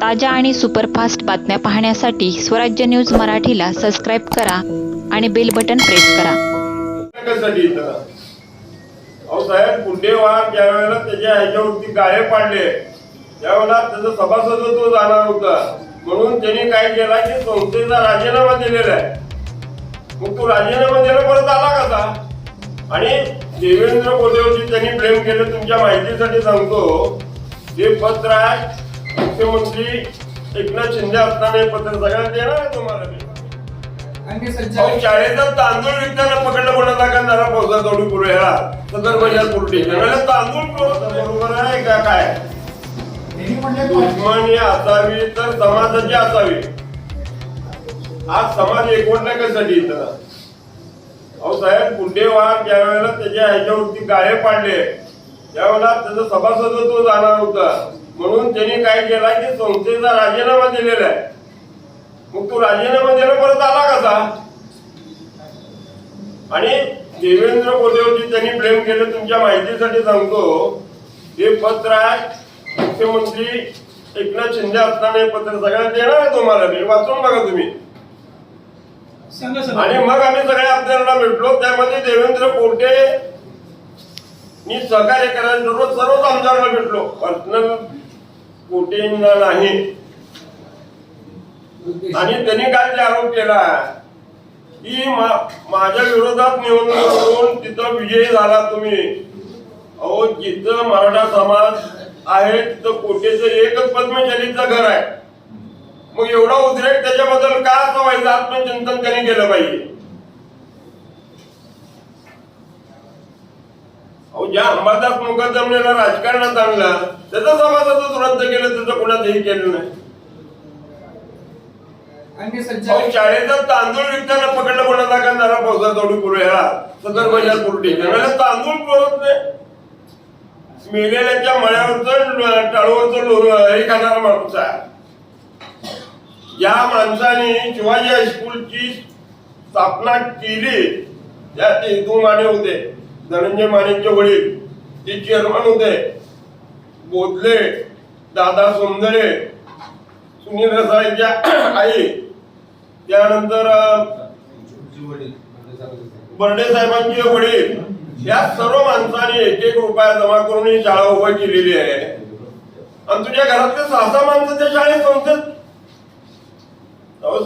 ताज्या आणि सुपरफास्ट बातम्या पाहण्यासाठी स्वराज्य न्यूज मराठीला सबस्क्राईब करा आणि बेल बटन प्रेस करा. अहो साहेब गुंडेवार ज्या वेळेला त्याच्या ह्याच्यावरती गाळे पाडले त्यावेळेला त्याचं सभासदत्व जाणार होतं. म्हणून त्यांनी काय केला की संस्थेचा राजीनामा दिलेला आहे. मग तो राजीनामा दिला परत आला कसा आणि देवेंद्र कोल्हेवरती त्यांनी प्रेम केलं तुमच्या माहितीसाठी सांगतो ते पत्र आहे मुख्यमंत्री एकनाथ शिंदे असताना हे पत्र सगळ्यांना देणार आहे तुम्हाला मी? आणखी अहो, संचालक शाळेचा तांदूळ विकताना पकडलं कोणाला का जरा पावसा तोडी पुरेला सदर बजाज पुरटी त्यावेळेला तांदूळ पुरवतं, बरोबर आहे का काय? त्यांनी म्हटले दुश्मनी असावी तर समाजाची असावी. आज समाज एकवटण्यासाठी इथं? अहो साहेब गुंडेवार ज्या वेळेला त्याच्या ह्याच्यावरती गाळे पाडले त्यावेळेला त्याचं सभासदत्व जाणार होतं. म्हणून त्यांनी काय केला की संस्थेचा राजीनामा दिलेला आहे. मग तो राजीनामा दिला परत आला कसा? आणि देवेंद्र कोदेवची त्यांनी ब्लेम केलं तुमच्या माहितीसाठी सांगतो. हे पत्र आहे मुख्यमंत्री एकनाथ शिंदे असताना हे पत्र सगळ्यांना देणार आहे तुम्हाला. मी वाचून बघा तुम्ही. आणि मग आम्ही सगळ्या आपल्याला भेटलो. त्यामध्ये देवेंद्र कोटे मी सहकार्य करायला सर्व सर्वच आमदारांना भेटलो. पर्सनल कोटींना नाही. आणि त्यांनी काय ते आरोप केला? की मा- माझ्या विरोधात निवडणूक करून तिथं विजयी झाला तुम्ही. अहो जिथं मराठा समाज आहे तिथं कोटेच एकच पद्मशालीचं घर आहे. मग एवढा उद्रेक त्याच्याबद्दल का असं व्हायचं? आत्मचिंतन त्यांनी केलं पाहिजे. अहो ज्या अंबादास मुकदमनेला राजकारणात आणलं त्याचा समाजाचं रद्द केलं त्याचं कोणाचंही केलं नाही. शाळेचा तांदूळ विकताना पकडलं कोणाला का जरा पावसा तोडी पुरेला सदर बजाज पुरटी तांदूळ पुरवत नाही. मेलेल्याच्या मळ्यावरचं टाळूवरचं हे खाणारा माणूस आहे. या माणसाने शिवाजी हायस्कूलची स्थापना केली. त्यात हिंदू माने होते. धनंजय मानेंच्या वडील ते चेअरमन होते. बोधले दादा सोंदरे सुनील रसाईच्या आई. त्यानंतर बर्डे साहेबांचे वडील. या सर्व माणसांनी एक एक रुपया जमा करून ही शाळा उभा केलेली आहे. आणि तुझ्या घरातले सहा सहा माणसं त्या शाळेत संस्थेत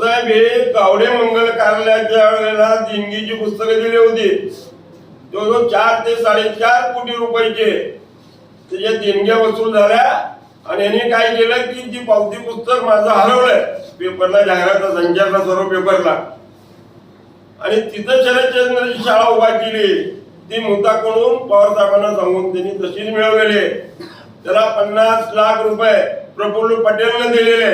साहेब हे गावडे मंगल कार्यालयाच्या वेळेला देणगीची पुस्तकं दिली होती. जवळजवळ चार ते साडेचार कोटी रुपयाचे. त्याच्या देणग्या वसूल झाल्या आणि यांनी काय केलं की ती पावती पुस्तक माझं हरवलंय. पेपरला जाहिरात संचारला सर्व पेपरला. आणि तिथं शरदचंद्रची शाळा उभा केली. ती मुद्दा करून पवार साहेबांना सांगून त्यांनी तशीच मिळवलेली त्याला पन्नास लाख रुपये प्रफुल्ल पटेलने दिलेले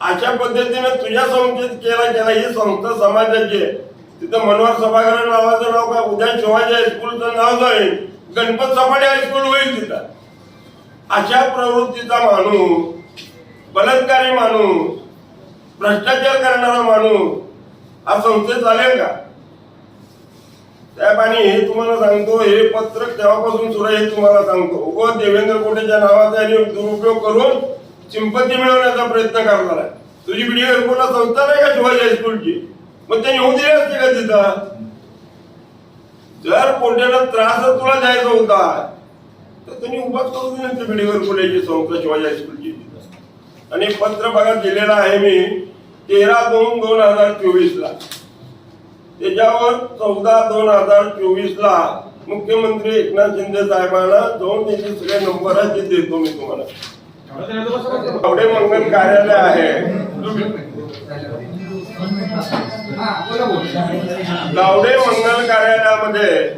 अशा पद्धतीने तुझ्या संस्थेत केला गेला ही संस्था समाजाची आहे. तिथं मनोहर सभागृह नावाचं नाव काय? उद्या शिवाजी हायस्कूलचं नाव जाईल गणपत सपाटे हायस्कूल होईल तिथं. अशा प्रवृत्तीचा माणूस बलात्कारी माणूस भ्रष्टाचार करणारा माणूस हा संस्थेत चालेल का? साहेब आणि हे तुम्हाला सांगतो हे पत्रक तेव्हापासून सुरू आहे हे तुम्हाला सांगतो. व देवेंद्र कोटेच्या नावाचा यांनी दुरुपयोग करून सिंपत्ती मिळवण्याचा प्रयत्न करणार आहे. तुझी व्हिडिओ एअरपोर्टला संस्था नाही का शिवाजी हायस्कूलची मग त्यांनी होऊ दिली असते का तिथं? जर कोणत्याला त्रास तुला जायचा होता तर त्यांनी उभा करू दिली नसते संस्था शिवाजी हायस्कूलची तिथं आणि पत्र बघा दिलेला आहे मी तेरा दोन दोन हजार चोवीस ला त्याच्यावर चौदा दोन हजार चोवीस ला मुख्यमंत्री एकनाथ शिंदे साहेबांना दोन त्याचे सगळे नंबर आहेत ते देतो मी तुम्हाला. एवढे मंगल कार्यालय आहे. हा मंगल कार्यालयामध्ये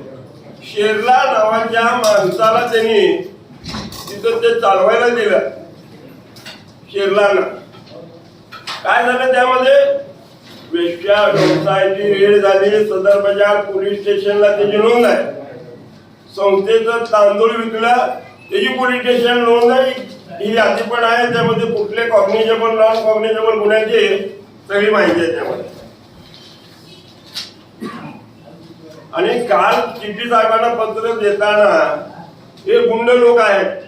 शेरला नावाच्या माणसाला त्यांनी तिथं ते चालवायला दिलं. शेरलानं. काय झालं त्यामध्ये? वेश्या व्यवसायाची रेड झाली. सदर बाजार पोलीस स्टेशनला त्याची नोंद आहे. संस्थेचं तांदूळ विकलं. त्याची पोलीस स्टेशन नोंद आहे. ही यादी पण आहे त्यामध्ये कुठले कॉग्निजेबल नॉन कॉग्निजेबल गुन्ह्याची सगळी माहिती आहे त्यामध्ये. आणि काल चिठ्ठी साहेबांना पत्र देताना हे गुंड लोक आहेत.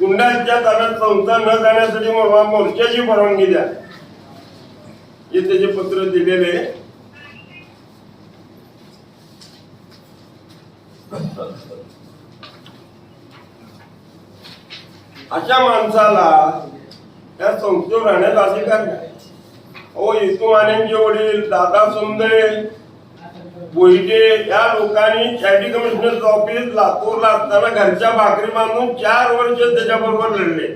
गुंडांच्या ताब्यात संस्था न जाण्यासाठी मोर्चाची परवानगी द्या. हे त्याचे पत्र दिलेले आहे. अशा माणसाला त्या संस्थेवर राहण्याचा अधिकार नाही. ओ येतू मानेंचे वडील दादा सुंदरे बोहिटे या लोकांनी चॅरिटी कमिशनरचं ऑफिस लातूरला असताना घरच्या भाकरी बांधून चार वर्ष त्याच्याबरोबर लढले.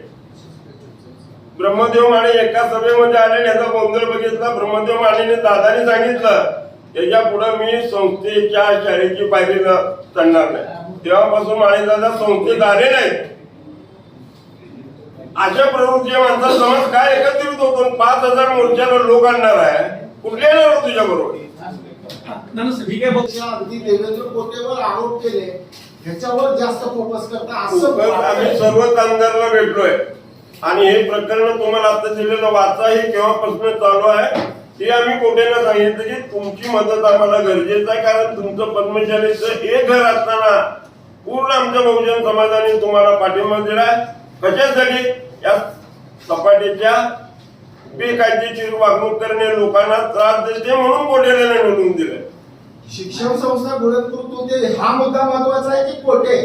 ब्रह्मदेव माने एका सभेमध्ये आले याचा गोंधळ बघितला. ब्रह्मदेव मानेने दादाने सांगितलं त्याच्या पुढे मी संस्थेच्या शाळेची पायरी चढणार नाही. तेव्हापासून माने दादा संस्थेत आले नाहीत. अशा प्रवृत्तीच्या माणसाचा समाज काय एकत्रित होतो पाच हजार मोर्चाला लोक आणणार आहे कुठले येणार तुझ्या बरोबर? अगदी देवेंद्र कोटेवर आरोप केले. ह्याच्यावर जास्त फोकस करता असं आम्ही आमदारला भेटलोय. आणि हे प्रकरण तुम्हाला आता दिलेलं वाचा हे केव्हापासून चालू आहे ते आम्ही कोटेला सांगितलं की तुमची मदत आम्हाला गरजेचं आहे कारण तुमचं पद्मशालीचं एक घर असताना पूर्ण आमच्या बहुजन समाजाने तुम्हाला पाठिंबा दिलाय. कशासाठी? या सपाटीच्या बेकायदेशीर वागणूक करणे लोकांना त्रास देते म्हणून कोटेला निवडून दिलंय शिक्षण संस्था होते हा मुद्दा महत्त्वाचा आहे की कोटे?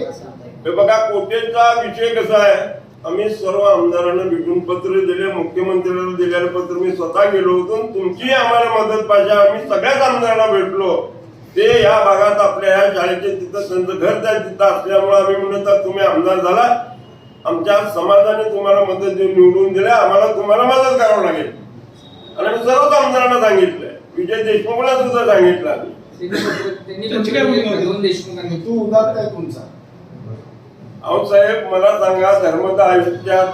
हे बघा कोटेचा विषय कसा आहे? आम्ही सर्व आमदारांना भेटून पत्र दिले मुख्यमंत्र्यांना दिलेलं पत्र मी स्वतः गेलो होतो. तुमची आम्हाला मदत पाहिजे. आम्ही सगळ्याच आमदारांना भेटलो. ते या भागात आपल्या ह्या शाळेचे तिथं त्यांचं घर त्या तिथं असल्यामुळे आम्ही म्हणत आहोत, तुम्ही आमदार झाला. आमच्या समाजाने तुम्हाला मदत देऊन निवडून दिल्या आम्हाला तुम्हाला मदत करावं लागेल. आणि आम्ही सर्वच आमदारांना सांगितलंय. विजय देशमुखला सुद्धा सांगितलं आम्ही. काय तुमचा. अहो साहेब मला सांगा धर्मदा आयुष्यात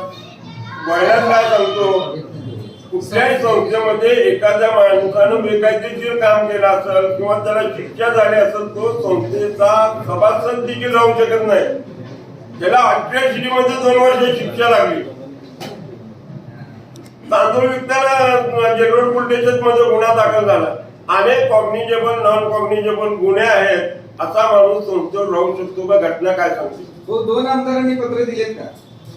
वयात काय सांगतो? कुठल्याही संस्थेमध्ये एखाद्या माणसानं बेकायदेशीर काम केलं असेल किंवा त्याला शिक्षा झाली असेल तो संस्थेचा सभासद देखील राहू शकत नाही. त्याला अठरा मध्ये दोन वर्ष शिक्षा लागली. तांदूळ विकताना स्टेशनमध्ये गुन्हा दाखल झाला. अनेक कॉग्निजेबल नॉन कॉग्निजेबल गुन्हे आहेत असा माणूस संस्थेवर राहू शकतो का घटना काय सांगते? हो दोन आमदारांनी पत्र दिलेत का?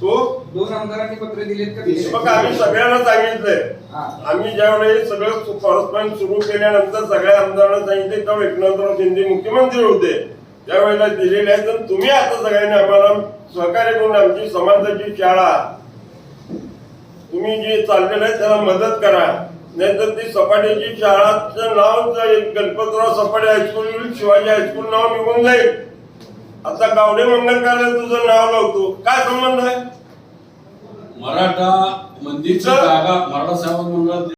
तो दोन आमदारांनी पत्र दिलेत का? बघ आम्ही सगळ्यांना सांगितलंय. हा. आम्ही ज्यावेळेस सगळं कॉरस्पॉन्ड सुरू केल्यानंतर सगळ्या आमदारांना सांगितले तेव्हा एकनाथराव शिंदे मुख्यमंत्री होते. त्यावेळेला दिलेले आहेत तर तुम्ही आता सगळ्यांनी आम्हाला सहकार्य करून आमची समाजाची शाळा तुम्ही जे चाललेलं आहे त्याला मदत करा. नाहीतर ती सपाटीची शाळाचं नाव गणपतराव सपाटे हायस्कूल शिवाजी हायस्कूल नाव निघून जाईल. आता गावडे मंगलकारला तुझं नाव लावतो. काय संबंध आहे? मराठा मंदिरची. जागा मराठा सेवा मंडळात